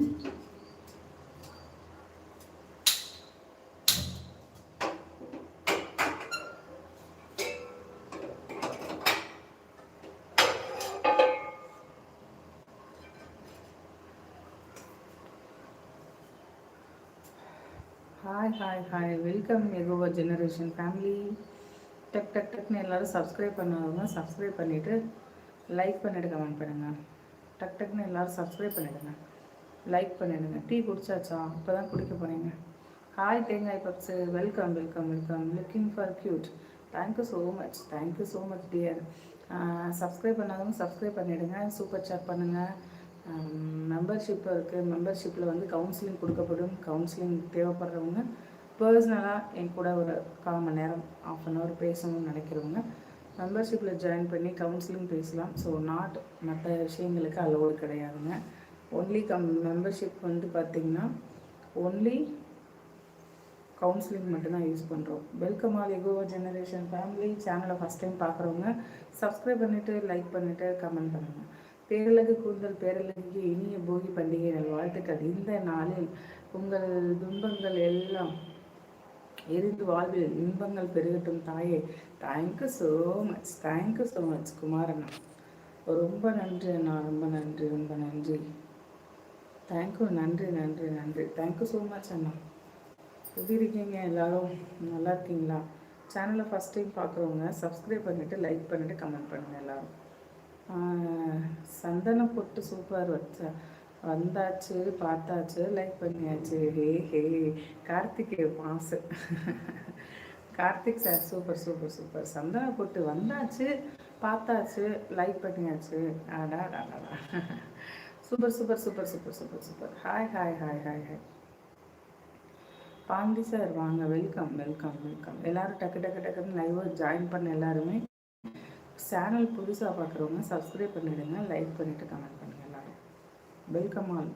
Hi hi hi welcome எகோவா generation family டக் டக் டக்னு எல்லோரும் சப்ஸ்கிரைப் பண்ணாதவங்க சப்ஸ்கிரைப் பண்ணிவிட்டு லைக் பண்ணிவிட்டு கமெண்ட் பண்ணுங்கள் டக் டக்னு எல்லோரும் சப்ஸ்கிரைப் பண்ணிவிடுங்க லைக் பண்ணிவிடுங்க டீ குடிச்சாச்சா? இப்போ தான் குடிக்க போகிறீங்க ஹாய் தேங்காய் puffs. Welcome welcome welcome looking for cute thank you so much thank you so much dear subscribe பண்ணாதவங்க சப்ஸ்கிரைப் பண்ணிவிடுங்க சூப்பர் சேட் பண்ணுங்கள் மெம்பர்ஷிப் இருக்குது மெம்பர்ஷிப்பில் வந்து கவுன்சிலிங் கொடுக்கப்படும். கவுன்சிலிங் தேவைப்படுறவங்க பர்சனலாக என் கூட ஒரு கால் மணி நேரம் ஆஃப் அன் ஹவர் பேசணும்னு நினைக்கிறவங்க மெம்பர்ஷிப்பில் ஜாயின் பண்ணி கவுன்சிலிங் பேசலாம். ஸோ நாட் மற்ற விஷயங்களுக்கு அலோடு கிடையாதுங்க. ஒன்லி கம் மெம்பர்ஷிப் வந்து பார்த்திங்கன்னா ஒன்லி கவுன்சிலிங் மட்டும்தான் யூஸ் பண்ணுறோம் வெல்கம் ஆல் எகோவா ஜெனரேஷன் ஃபேமிலி சேனலை ஃபஸ்ட் டைம் பார்க்குறவங்க சப்ஸ்கிரைப் பண்ணிவிட்டு லைக் பண்ணிவிட்டு கமெண்ட் பண்ணுங்கள் பேரழகு கூந்தல் பேரழகுக்கு இனிய போகி பண்டிகை வாழ்த்துக்கள். இந்த நாளில் உங்கள் துன்பங்கள் எல்லாம் எரிந்து வாழ்வில் இன்பங்கள் பெருகட்டும் தாயே. Thank you so much thank you so much குமாரண்ணா. ரொம்ப நன்றி அண்ணா. ரொம்ப நன்றி. ரொம்ப நன்றி. தேங்க்யூ நன்றி நன்றி நன்றி. தேங்க்யூ ஸோ மச் அண்ணா. எப்படி இருக்கீங்க? எல்லோரும் நல்லா இருக்கீங்களா? சேனலை ஃபஸ்ட் டைம் பார்க்குறவங்க சப்ஸ்கிரைப் பண்ணிவிட்டு லைக் பண்ணிவிட்டு கமெண்ட் பண்ணுங்கள் எல்லோரும். சந்தன பொட்டு சூப்பர் வச்சா வந்தாச்சு பார்த்தாச்சு லைக் பண்ணியாச்சு. Hey hey. கார்த்திகே மாசு Karthik sir super super super சந்தன பொட்டு வந்தாச்சு பார்த்தாச்சு லைக் பண்ணியாச்சு. ஆடா super super super super super super. Hi hi hi hi hi Pandi sir வாங்க. வெல்கம் வெல்கம் வெல்கம் எல்லோரும் டக்கு டக்கு டக்குன்னு லைவாக ஜாயின் பண்ண எல்லாருமே சேனல் புதுசாக பார்க்குறவங்க சப்ஸ்கிரைப் பண்ணிவிடுங்க லைக் பண்ணிவிட்டு கமெண்ட் பண்ணுங்கள் எல்லோரும். Welcome all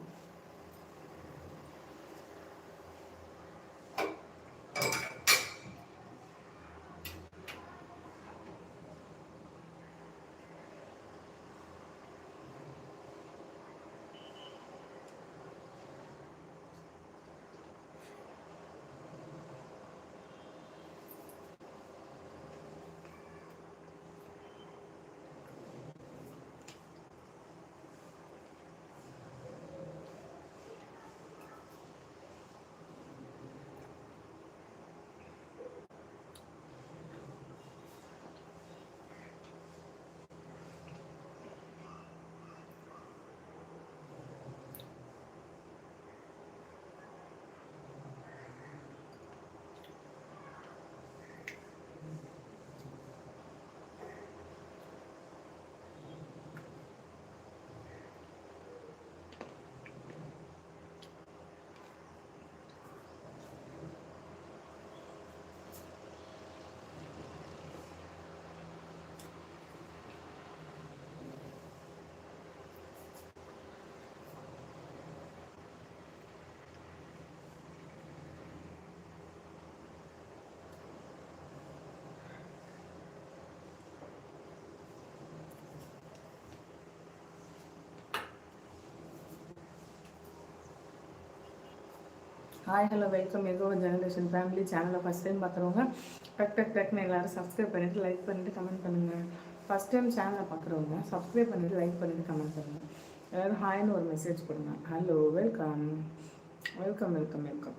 hi hello welcome echo generation family சேனலை ஃபஸ்ட் டைம் பார்க்குறவங்க டக் டக் டக்னு எல்லோரும் சப்ஸ்கிரைப் பண்ணிவிட்டு லைக் பண்ணிவிட்டு கமெண்ட் பண்ணுங்கள் ஃபஸ்ட் டைம் சேனலை பார்க்குறவங்க சப்ஸ்கிரைப் பண்ணிவிட்டு லைக் பண்ணிவிட்டு கமெண்ட் பண்ணுங்கள் எல்லோரும் ஹாய்னு ஒரு மெசேஜ் கொடுங்க. Hello welcome welcome welcome welcome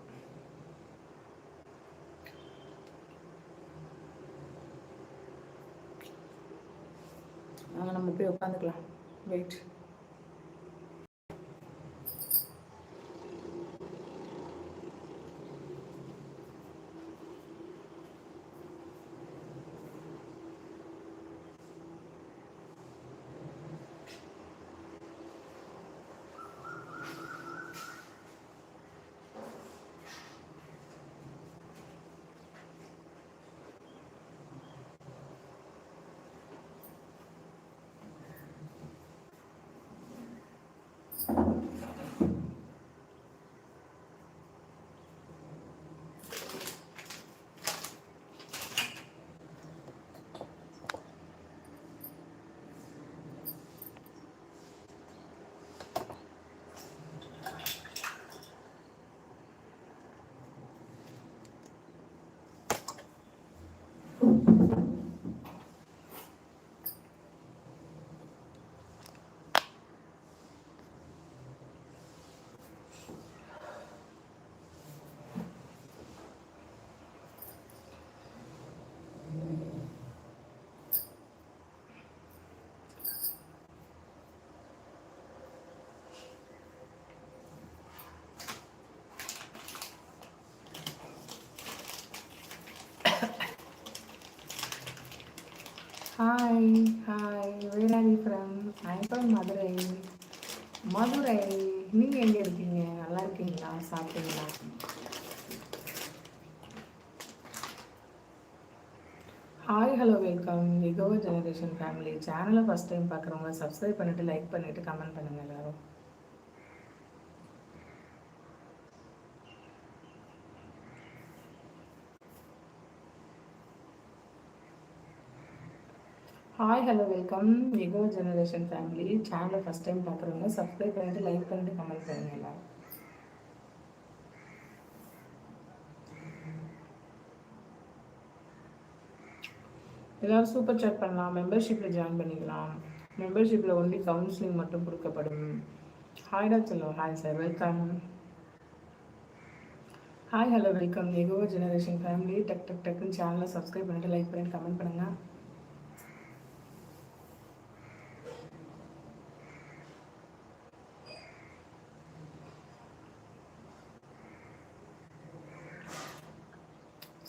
நம்ம போய் உட்காந்துக்கலாம். Wait Hi hi where are you from I from Madurai Madurai நீங்கள் எங்கே இருக்கீங்க? நல்லா இருக்கீங்களா? சாப்பிட்டீங்களா? Hi hello welcome echo generation family சேனலை ஃபஸ்ட் டைம் பார்க்குறவங்க சப்ஸ்கிரைப் பண்ணிவிட்டு லைக் பண்ணிவிட்டு கமெண்ட் பண்ணுங்கள் எல்லோரும். Hi hello welcome echo generation family சேனலை ஃபஸ்ட் டைம் பார்க்குறவங்க சப்ஸ்கிரைப் பண்ணிட்டு லைக் பண்ணிட்டு கமெண்ட் பண்ணுங்க எல்லாம் எல்லோரும் சூப்பர் சேட் பண்ணலாம். மெம்பர்ஷிப்பில் ஜாயின் பண்ணிக்கலாம். மெம்பர்ஷிப்பில் ஒன்லி கவுன்சிலிங் மட்டும் கொடுக்கப்படும். ஹாய்டா சொல்லுவோம் hi sir welcome hi hello welcome echo generation family டக் டக் டக்குன்னு சேனலை சப்ஸ்கிரைப் பண்ணிட்டு லைக் பண்ணிட்டு கமெண்ட் பண்ணுங்கள்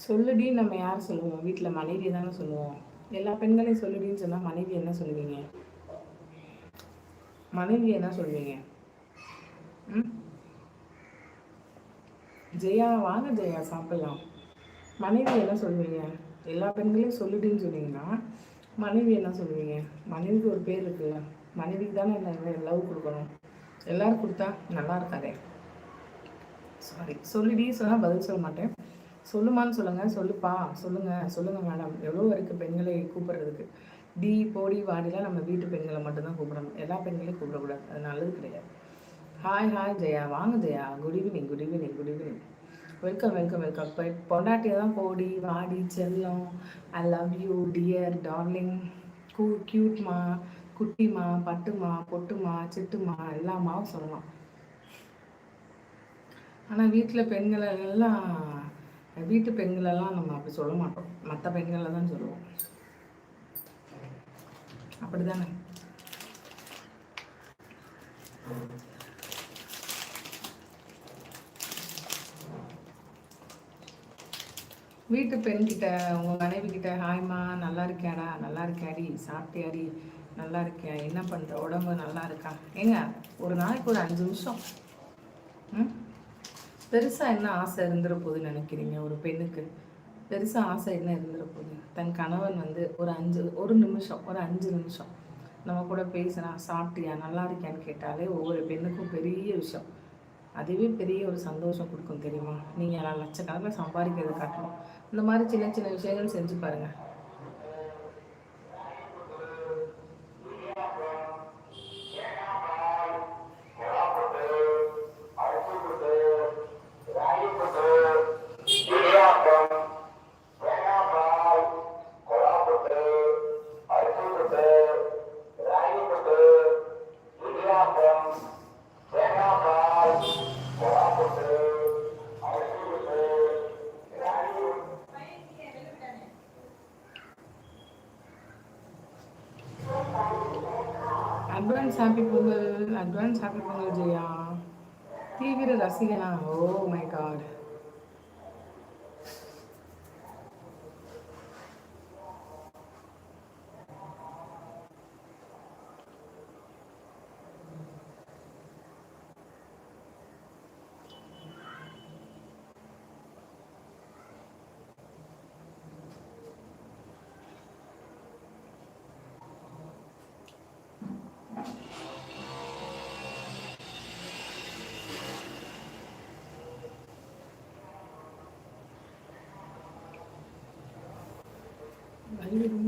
சொல்லுடி நம்ம யார் சொல்லுவோம்? வீட்டில் மனைவி தானே சொல்லுவோம். எல்லா பெண்களையும் சொல்லுடின்னு சொன்னால் மனைவி என்ன சொல்லுவீங்க? மனைவி என்ன சொல்லுவீங்க ம்? ஜெயா வாங்க ஜெயா சாப்பிடலாம். மனைவி என்ன சொல்லுவீங்க எல்லா பெண்களையும் சொல்லுடின்னு சொன்னீங்கன்னா மனைவி என்ன சொல்லுவீங்க மனைவிக்கு ஒரு பேர் இருக்குல்ல மனைவிக்கு தானே என்ன லவ் கொடுக்கணும்? எல்லோரும் கொடுத்தா நல்லா இருக்காதே. சாரி சொல்லுடி சொன்னால் பதில் சொல்ல மாட்டேன். சொல்லுமான்னு சொல்லுங்கள் சொல்லுப்பா சொல்லுங்கள் சொல்லுங்கள் மேடம். எவ்வளோ இருக்குது பெண்களை கூப்பிட்றதுக்கு? டி போடி வாடிலாம் நம்ம வீட்டு பெண்களை மட்டும்தான் கூப்பிடணும். எல்லா பெண்களையும் கூப்பிடக்கூடாது. அது நல்லது கிடையாது. Hi hi Jaya. வாங்க Jaya. Good evening good evening good evening welcome welcome welcome இப்போ பொண்டாட்டியை தான் போடி வாடி செல்லம். I love you dear darling கூ க்யூட்மா குட்டிமா பட்டுமா பொட்டுமா சிட்டுமா எல்லாமாவும் சொல்லலாம். ஆனால் வீட்டில் பெண்களை எல்லாம் வீட்டு பெண்களெல்லாம் நம்ம அப்படி சொல்ல மாட்டோம். மற்ற பெண்களை தான் சொல்லுவோம். அப்படிதானே? வீட்டு பெண்கிட்ட உங்கள் மனைவி கிட்ட ஹாய்மா நல்லா இருக்கியாடா நல்லா இருக்கியாடி? சாப்பிட்டியாடி? நல்லா இருக்கியா? என்ன பண்ணுற உடம்பு நல்லா இருக்கா? ஏங்க ஒரு நாளைக்கு ஒரு அஞ்சு நிமிஷம். பெருசாக என்ன ஆசை இருந்துட போகுதுன்னு நினைக்கிறீங்க? ஒரு பெண்ணுக்கு பெருசாக ஆசை என்ன இருந்துட போகுது தன் கணவன் வந்து ஒரு அஞ்சு ஒரு நிமிஷம் ஒரு அஞ்சு நிமிஷம் நம்ம கூட பேசினா சாப்பிட்டியா நல்லா இருக்கியான்னு கேட்டாலே ஒவ்வொரு பெண்ணுக்கும் பெரிய விஷயம். அதுவே பெரிய ஒரு சந்தோஷம் கொடுக்கும் தெரியுமா? நீங்கள் லட்சக்கணக்கில் சம்பாதிக்கிறது காட்டணும் இந்த மாதிரி சின்ன சின்ன விஷயங்கள் செஞ்சு பாருங்கள் advance happy Pongal advance happy Pongal Jaya. தீவிர ரசிகனா? Oh my god Mm-hmm.